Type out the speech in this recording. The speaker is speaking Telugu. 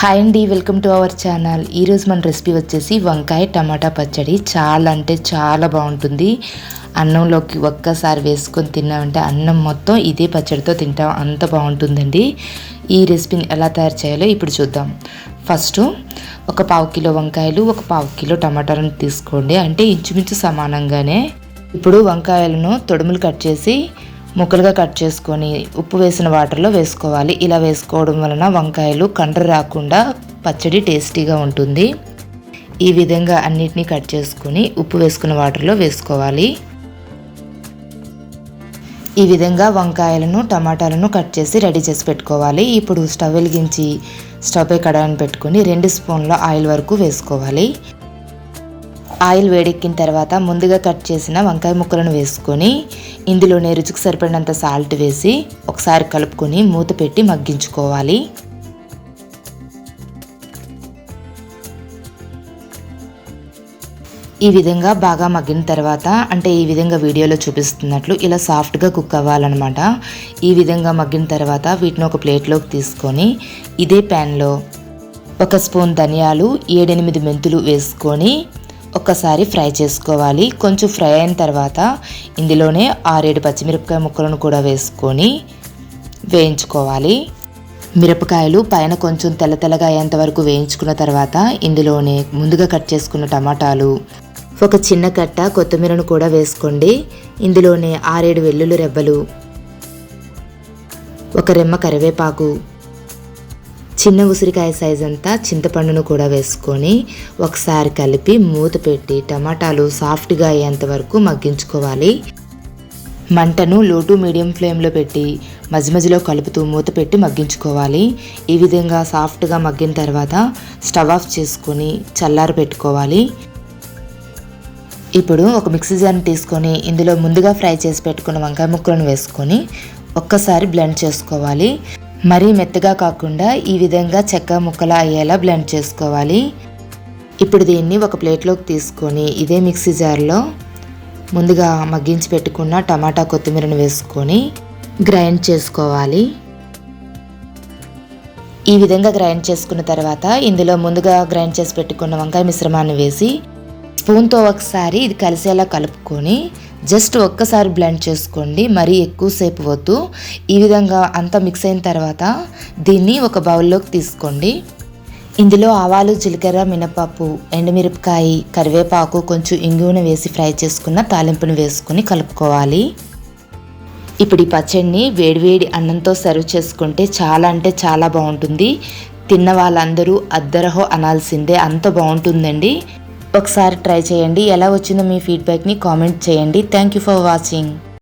హాయ్ అండి వెల్కమ్ టు అవర్ ఛానల్ ఈరోజు మన రెసిపీ వచ్చేసి వంకాయ టమాటా పచ్చడి. చాలా అంటే చాలా బాగుంటుంది. అన్నంలోకి ఒక్కసారి వేసుకొని తిన్నామంటే అన్నం మొత్తం ఇదే పచ్చడితో తింటాం. అంత బాగుంటుందండి. ఈ రెసిపీని ఎలా తయారు చేయాలో ఇప్పుడు చూద్దాం. ఫస్ట్ ఒక పావు కిలో వంకాయలు ఒక పావు కిలో టమాటాలను తీసుకోండి. అంటే ఇంచుమించు సమానంగానే. ఇప్పుడు వంకాయలను తొడుములు కట్ చేసి ముక్కలుగా కట్ చేసుకొని ఉప్పు వేసిన వాటర్లో వేసుకోవాలి. ఇలా వేసుకోవడం వలన వంకాయలు కండ్ర రాకుండా పచ్చడి టేస్టీగా ఉంటుంది. ఈ విధంగా అన్నిటినీ కట్ చేసుకొని ఉప్పు వేసుకున్న వాటర్లో వేసుకోవాలి. ఈ విధంగా వంకాయలను టమాటాలను కట్ చేసి రెడీ చేసి పెట్టుకోవాలి. ఇప్పుడు స్టవ్ వెలిగించి స్టవ్ పై కడాయిని పెట్టుకొని రెండు స్పూన్ల ఆయిల్ వరకు వేసుకోవాలి. ఆయిల్ వేడెక్కిన తర్వాత ముందుగా కట్ చేసిన వంకాయ ముక్కలను వేసుకొని ఇందులోనే రుచికి సరిపడినంత సాల్ట్ వేసి ఒకసారి కలుపుకొని మూత పెట్టి మగ్గించుకోవాలి. ఈ విధంగా బాగా మగ్గిన తర్వాత అంటే ఈ విధంగా వీడియోలో చూపిస్తున్నట్లు ఇలా సాఫ్ట్గా కుక్ అవ్వాలన్నమాట. ఈ విధంగా మగ్గిన తర్వాత వీటిని ఒక ప్లేట్లోకి తీసుకొని ఇదే ప్యాన్లో ఒక స్పూన్ ధనియాలు ఏడెనిమిది మెంతులు వేసుకొని ఒక్కసారి ఫ్రై చేసుకోవాలి. కొంచెం ఫ్రై అయిన తర్వాత ఇందులోనే ఆరేడు పచ్చిమిరపకాయ ముక్కలను కూడా వేసుకొని వేయించుకోవాలి. మిరపకాయలు పైన కొంచెం తెల్ల తెల్లగా అయ్యేంత వరకు వేయించుకున్న తర్వాత ఇందులోనే ముందుగా కట్ చేసుకున్న టమాటాలు ఒక చిన్న కట్ట కొత్తిమీరను కూడా వేసుకోండి. ఇందులోనే ఆరేడు వెల్లుల్లి రెబ్బలు ఒక రెమ్మ కరివేపాకు చిన్న ఉసిరికాయ సైజ్ అంతా చింతపండును కూడా వేసుకొని ఒకసారి కలిపి మూత పెట్టి టమాటాలు సాఫ్ట్గా అయ్యేంత వరకు మగ్గించుకోవాలి. మంటను లో టు మీడియం ఫ్లేమ్లో పెట్టి మధ్య మధ్యలో కలుపుతూ మూత పెట్టి మగ్గించుకోవాలి. ఈ విధంగా సాఫ్ట్గా మగ్గిన తర్వాత స్టవ్ ఆఫ్ చేసుకొని చల్లారి పెట్టుకోవాలి. ఇప్పుడు ఒక మిక్సీ జార్ని తీసుకొని ఇందులో ముందుగా ఫ్రై చేసి పెట్టుకున్న వంకాయ ముక్కలను వేసుకొని ఒక్కసారి బ్లెండ్ చేసుకోవాలి. మరీ మెత్తగా కాకుండా ఈ విధంగా చెక్క ముక్కలా అయ్యేలా బ్లెండ్ చేసుకోవాలి. ఇప్పుడు దీన్ని ఒక ప్లేట్లోకి తీసుకొని ఇదే మిక్సీ జార్లో ముందుగా మగ్గించి పెట్టుకున్న టమాటా కొత్తిమీరను వేసుకొని గ్రైండ్ చేసుకోవాలి. ఈ విధంగా గ్రైండ్ చేసుకున్న తర్వాత ఇందులో ముందుగా గ్రైండ్ చేసి పెట్టుకున్న వంకాయ మిశ్రమాన్ని వేసి స్పూన్తో ఒకసారి ఇది కలిసేలా కలుపుకొని జస్ట్ ఒక్కసారి బ్లెండ్ చేసుకోండి మరీ ఎక్కువసేపు వద్దు. ఈ విధంగా అంతా మిక్స్ అయిన తర్వాత దీన్ని ఒక బౌల్లోకి తీసుకోండి. ఇందులో ఆవాలు జీలకర్ర మినపప్పు ఎండుమిరపకాయ కరివేపాకు కొంచెం ఇంగువను వేసి ఫ్రై చేసుకున్న తాలింపును వేసుకొని కలుపుకోవాలి. ఇప్పుడు ఈ పచ్చడిని వేడివేడి అన్నంతో సర్వ్ చేసుకుంటే చాలా అంటే చాలా బాగుంటుంది. తిన్న వాళ్ళందరూ అద్దరహో అనాల్సిందే అంత బాగుంటుందండి. ఒకసారి ట్రై చేయండి. ఎలా వచ్చిందో మీ ఫీడ్బ్యాక్ని కామెంట్ చేయండి. Thank you for watching